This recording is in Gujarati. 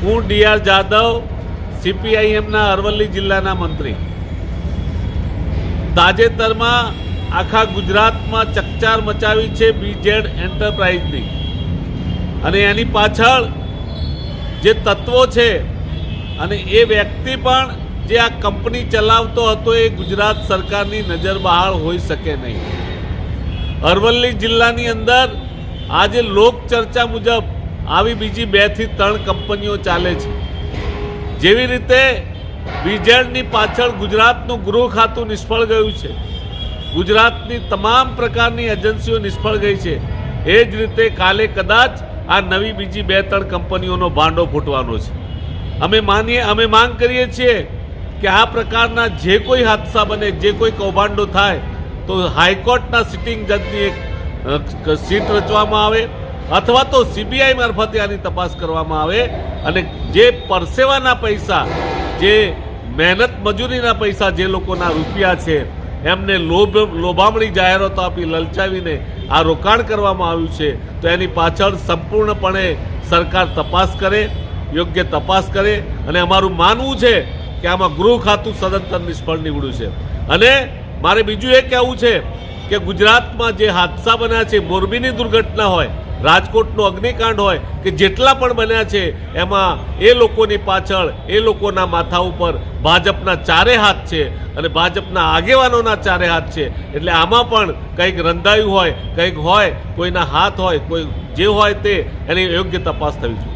હું ડી આર જાદવ સીપીઆઈએમના અરવલ્લી જિલ્લાના મંત્રી. તાજેતરમાં આખા ગુજરાતમાં ચકચાર મચાવી છે બીજેડ એન્ટરપ્રાઇઝની અને એની પાછળ જે તત્વો છે અને એ વ્યક્તિ પણ જે આ કંપની ચલાવતો હતો એ ગુજરાત સરકારની નજર બહાર હોઈ શકે નહીં. અરવલ્લી જિલ્લાની અંદર આજે લોક ચર્ચા મુજબ આવી બીજી બેથી ત્રણ કંપનીઓ ચાલે છે. જેવી રીતે બીજેડની પાછળ ગુજરાતનું ગૃહ ખાતું નિષ્ફળ ગયું છે. ગુજરાતની તમામ પ્રકારની એજન્સીઓ નિષ્ફળ ગઈ છે. એ જ રીતે કાલે કદાચ આ નવી બીજી બે ત્રણ કંપનીઓનો ભાંડો ફૂટવાનો છે. અમે માનીએ, અમે માંગ કરીએ છીએ કે આ પ્રકારના જે કોઈ હાદસા બને, જે કોઈ કૌભાંડો થાય, તો હાઈકોર્ટના સિટિંગ જજની એક સીટ રચવામાં આવે અથવા તો સીબીઆઈ મારફતે આની તપાસ કરવામાં આવે અને જે પરસેવાના પૈસા, જે મહેનત મજૂરીના પૈસા જે લોકોના રૂપિયા છે, એમને લોભ, લોભામણી જાહેરાતો આપી લલચાવીને આ રોકાણ કરવામાં આવ્યું છે, તો એની પાછળ સંપૂર્ણપણે સરકાર તપાસ કરે, યોગ્ય તપાસ કરે અને અમારું માનવું છે કે આમાં ગૃહ ખાતું સદંતર નિષ્ફળ નીવડ્યું છે. અને મારે બીજું એ કહેવું છે કે ગુજરાતમાં જે હાદસા બન્યા છે, મોરબીની દુર્ઘટના હોય રાજકોટનો અગ્નિકાંડ હોય કે જેટલા પણ બન્યા છે, એમાં એ લોકોની પાછળ, એ લોકોના માથા ઉપર ભાજપના ચારે હાથ છે અને ભાજપના આગેવાનોના ચારે હાથ છે. એટલે આમાં પણ કંઈક રંધાયું હોય, કંઈક હોય, કોઈના હાથ હોય, કોઈ જે હોય તે એની યોગ્ય તપાસ થવી જોઈએ.